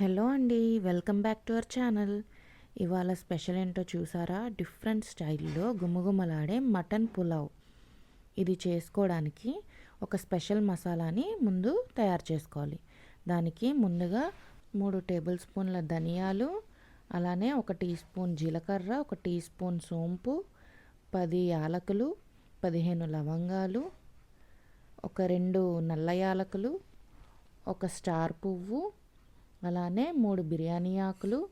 Hello అండి welcome back to our channel. ఇవాళ special ఏంటో చూసారా? డిఫరెంట్ స్టైల్లో గుమగుమలాడే మటన్ పులావ్. ఇది చేసుకోవడానికి ఒక స్పెషల్ మసాలాని ముందు తయారు చేసుకోవాలి. దానికి ముందుగా మూడు టేబుల్ స్పూన్ల ధనియాలు అలానే ఒక టీ స్పూన్ జీలకర్ర ఒక టీ స్పూన్ సోంపు పది యాలకులు పదిహేను లవంగాలు ఒక రెండు నల్ల యాలకులు ఒక స్టార్ పువ్వు అలానే మూడు బిర్యానీ ఆకులు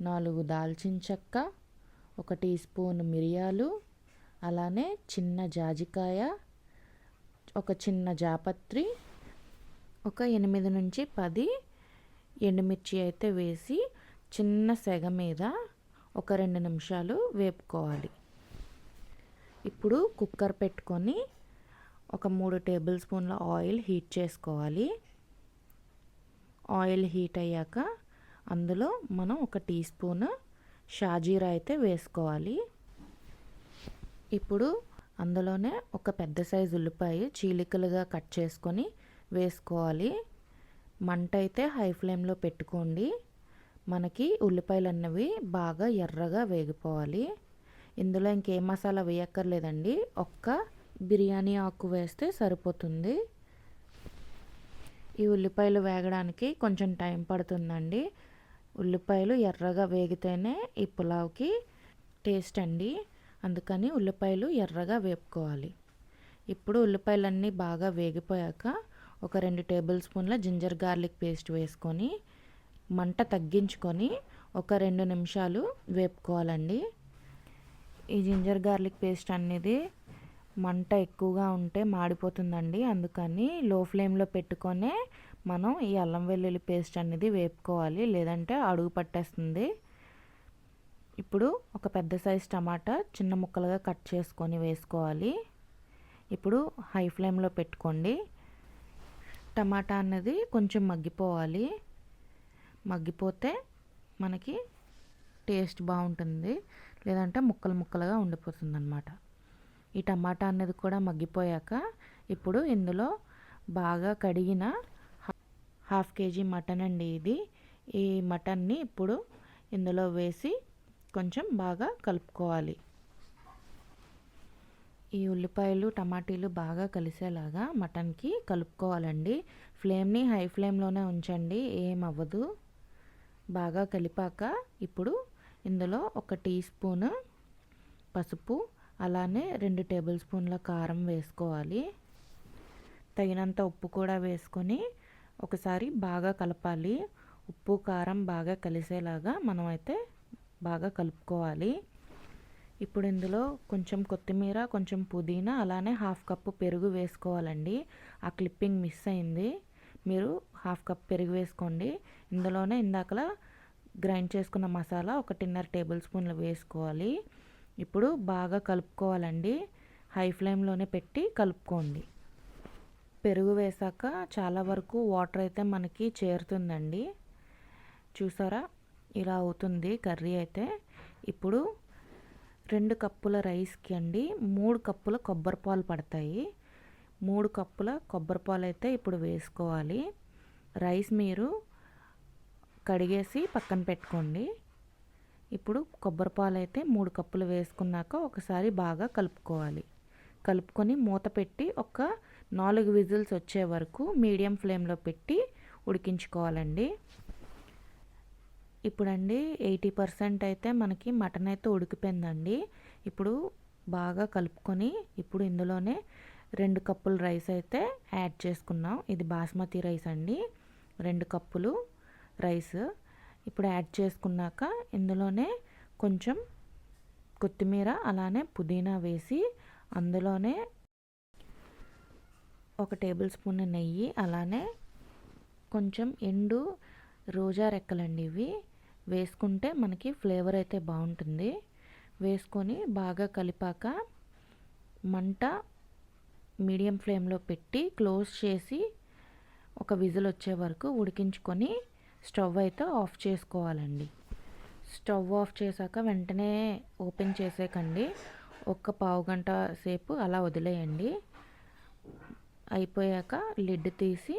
నాలుగు దాల్చిన చెక్క ఒక టీ స్పూన్ మిరియాలు అలానే చిన్న జాజికాయ ఒక చిన్న జాపత్రి ఒక ఎనిమిది నుంచి పది ఎండుమిర్చి అయితే వేసి చిన్న సెగ మీద ఒక రెండు నిమిషాలు వేపుకోవాలి. ఇప్పుడు కుక్కర్ పెట్టుకొని ఒక మూడు టేబుల్ స్పూన్ల ఆయిల్ హీట్ చేసుకోవాలి. ఆయిల్ హీట్ అయ్యాక అందులో మనం ఒక టీ స్పూన్ షాజీరా అయితే వేసుకోవాలి. ఇప్పుడు అందులోనే ఒక పెద్ద సైజు ఉల్లిపాయ చీలికలుగా కట్ చేసుకొని వేసుకోవాలి. మంట అయితే హై ఫ్లేమ్లో పెట్టుకోండి. మనకి ఉల్లిపాయలు అన్నవి బాగా ఎర్రగా వేగిపోవాలి. ఇందులో ఇంకేం మసాలా వేయక్కర్లేదండి. ఒక్క బిర్యానీ ఆకు వేస్తే సరిపోతుంది. ఈ ఉల్లిపాయలు వేగడానికి కొంచెం టైం పడుతుందండి. ఉల్లిపాయలు ఎర్రగా వేగితేనే ఈ పులావ్కి టేస్ట్ అండి. అందుకని ఉల్లిపాయలు ఎర్రగా వేపుకోవాలి. ఇప్పుడు ఉల్లిపాయలన్నీ బాగా వేగిపోయాక ఒక రెండు టేబుల్ స్పూన్ల జింజర్ గార్లిక్ పేస్ట్ వేసుకొని మంట తగ్గించుకొని ఒక రెండు నిమిషాలు వేపుకోవాలండి. ఈ జింజర్ గార్లిక్ పేస్ట్ అనేది మంట ఎక్కువగా ఉంటే మాడిపోతుందండి. అందుకని లో ఫ్లేమ్లో పెట్టుకొనే మనం ఈ అల్లం వెల్లుల్లి పేస్ట్ అనేది వేపుకోవాలి. లేదంటే అడుగు పట్టేస్తుంది. ఇప్పుడు ఒక పెద్ద సైజ్ టమాటా చిన్న ముక్కలుగా కట్ చేసుకొని వేసుకోవాలి. ఇప్పుడు హై ఫ్లేమ్లో పెట్టుకోండి. టమాటా అన్నది కొంచెం మగ్గిపోవాలి. మగ్గిపోతే మనకి టేస్ట్ బాగుంటుంది. లేదంటే ముక్కలు ముక్కలుగా ఉండిపోతుంది అన్నమాట ఈ టమాటా అనేది కూడా మగ్గిపోయాక ఇప్పుడు ఇందులో బాగా కడిగిన హాఫ్ కేజీ మటన్ అండి ఇది. ఈ మటన్ని ఇప్పుడు ఇందులో వేసి కొంచెం బాగా కలుపుకోవాలి. ఈ ఉల్లిపాయలు టమాటీలు బాగా కలిసేలాగా మటన్కి కలుపుకోవాలండి. ఫ్లేమ్ని హై ఫ్లేమ్లోనే ఉంచండి ఏం అవ్వదు. బాగా కలిపాక ఇప్పుడు ఇందులో ఒక టీ స్పూన్ పసుపు అలానే రెండు టేబుల్ స్పూన్ల కారం వేసుకోవాలి. తగినంత ఉప్పు కూడా వేసుకొని ఒకసారి బాగా కలపాలి. ఉప్పు కారం బాగా కలిసేలాగా మనం అయితే బాగా కలుపుకోవాలి. ఇప్పుడు ఇందులో కొంచెం కొత్తిమీర కొంచెం పుదీనా అలానే హాఫ్ కప్పు పెరుగు వేసుకోవాలండి. ఆ క్లిప్పింగ్ మిస్ అయింది. మీరు హాఫ్ కప్ పెరుగు వేసుకోండి. ఇందులోనే ఇందాకలా గ్రైండ్ చేసుకున్న మసాలా ఒకటిన్నర టేబుల్ స్పూన్లు వేసుకోవాలి. ఇప్పుడు బాగా కలుపుకోవాలండి. హై ఫ్లేమ్లోనే పెట్టి కలుపుకోండి. పెరుగు వేసాక చాలా వరకు వాటర్ అయితే మనకి చేరుతుందండి. చూసారా? ఇలా అవుతుంది కర్రీ అయితే. ఇప్పుడు రెండు కప్పుల రైస్కి అండి మూడు కప్పుల కొబ్బరి పాలు పడతాయి. మూడు కప్పుల కొబ్బరి పాలు అయితే ఇప్పుడు వేసుకోవాలి. రైస్ మీరు కడిగేసి పక్కన పెట్టుకోండి. ఇప్పుడు కొబ్బరి పాలు అయితే మూడు కప్పులు వేసుకున్నాక ఒకసారి బాగా కలుపుకోవాలి. కలుపుకొని మూత పెట్టి ఒక నాలుగు విజిల్స్ వచ్చే వరకు మీడియం ఫ్లేమ్లో పెట్టి ఉడికించుకోవాలండి. ఇప్పుడండి ఎయిటీ పర్సెంట్ అయితే మనకి మటన్ అయితే ఉడికిపోయిందండి. ఇప్పుడు బాగా కలుపుకొని ఇప్పుడు ఇందులోనే రెండు కప్పులు రైస్ అయితే యాడ్ చేసుకున్నాం. ఇది బాస్మతి రైస్ అండి. రెండు కప్పులు రైస్. ఇప్పుడు యాడ్ చేసుకున్నాక ఇందులోనే కొంచెం కొత్తిమీర అలానే పుదీనా వేసి అందులోనే ఒక టేబుల్ స్పూన్ నెయ్యి అలానే కొంచెం ఎండు రోజా రెక్కలండి ఇవి. వేసుకుంటే మనకి ఫ్లేవర్ అయితే బాగుంటుంది. వేసుకొని బాగా కలిపాక మంట మీడియం ఫ్లేమ్లో పెట్టి క్లోజ్ చేసి ఒక విజిల్ వచ్చే వరకు ఉడికించుకొని స్టవ్ అయితే ఆఫ్ చేసుకోవాలండి. స్టవ్ ఆఫ్ చేశాక వెంటనే ఓపెన్ చేసేకండి. ఒక పావు గంట సేపు అలా వదిలేయండి. అయిపోయాక లిడ్ తీసి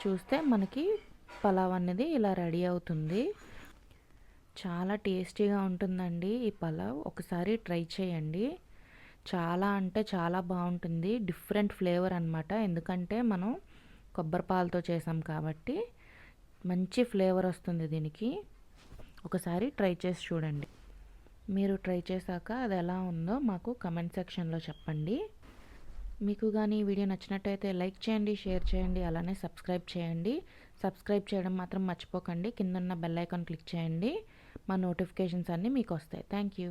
చూస్తే మనకి పలావ్ అనేది ఇలా రెడీ అవుతుంది. చాలా టేస్టీగా ఉంటుందండి ఈ పలావ్. ఒకసారి ట్రై చేయండి. చాలా అంటే చాలా బాగుంటుంది. డిఫరెంట్ ఫ్లేవర్ అనమాట ఎందుకంటే మనం కొబ్బరి పాలతో చేసాం కాబట్టి. మంచి ఫ్లేవర్ వస్తుంది దీనికి. ఒకసారి ట్రై చేసి చూడండి. మీరు ట్రై చేశాక అది ఎలా ఉందో మాకు కమెంట్ సెక్షన్లో చెప్పండి. మీకు కానీ ఈ వీడియో నచ్చినట్టయితే లైక్ చేయండి షేర్ చేయండి అలానే సబ్స్క్రైబ్ చేయండి. సబ్స్క్రైబ్ చేయడం మాత్రం మర్చిపోకండి. కింద ఉన్న బెల్ ఐకాన్ క్లిక్ చేయండి. మా నోటిఫికేషన్స్ అన్నీ మీకు వస్తాయి. Thank you.